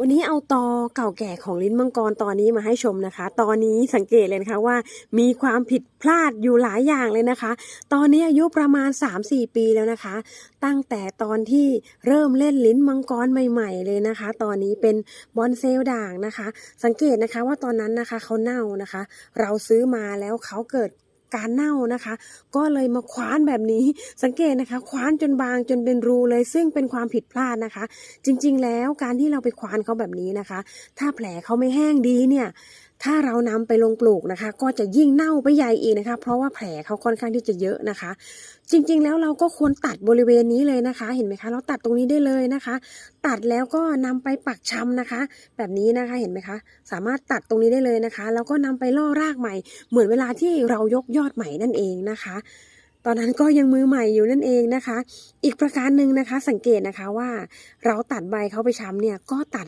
วันนี้เอาตอเก่าแก่ของลิ้นมังกรตอนนี้มาให้ชมนะคะ ตอนนี้สังเกตเลยนะคะว่ามีความผิดพลาดอยู่หลายอย่างเลยนะคะ ตอนนี้อายุประมาณ 3-4 ปีแล้วนะคะ ตั้งแต่ตอนที่เริ่มเล่นลิ้นมังกรใหม่ ๆ เลยนะคะ ตอนนี้เป็นบอนเซลด่างนะคะ สังเกตนะคะว่าตอนนั้นนะคะเขาเน่านะคะ เราซื้อมาแล้วเขาเกิด การเน่านะคะ ก็เลยมาคว้านแบบนี้ สังเกตนะคะคว้านจนบางจนเป็นรูเลย ซึ่งเป็นความผิดพลาดนะคะ จริง ๆ แล้วการที่เราไปคว้านเขาแบบนี้นะคะ ถ้าแผลเขาไม่แห้งดีเนี่ย ถ้าเรานำไปลงปลูกนะคะ ก็จะยิ่งเน่าไปใหญ่อีกนะคะ เพราะว่าแผลเขาค่อนข้างที่จะเยอะนะคะ จริงๆ แล้วเราก็ควรตัดบริเวณนี้เลยนะคะ เห็นไหมคะ เราตัดตรงนี้ได้เลยนะคะ ตัดแล้วก็นำไปปักชำนะคะ แบบนี้นะคะเห็นไหมคะ สามารถตัดตรงนี้ได้เลยนะคะ แล้วก็นำไปล่อรากใหม่ เหมือนเวลาที่เรายกยอดใหม่นั่นเองนะคะตอนนั้นก็ยังมือใหม่อยู่นั่นเองนะคะ อีกประการหนึ่งนะคะสังเกตนะคะว่าเราตัดใบเขาไปช้ำเนี่ยก็ตัด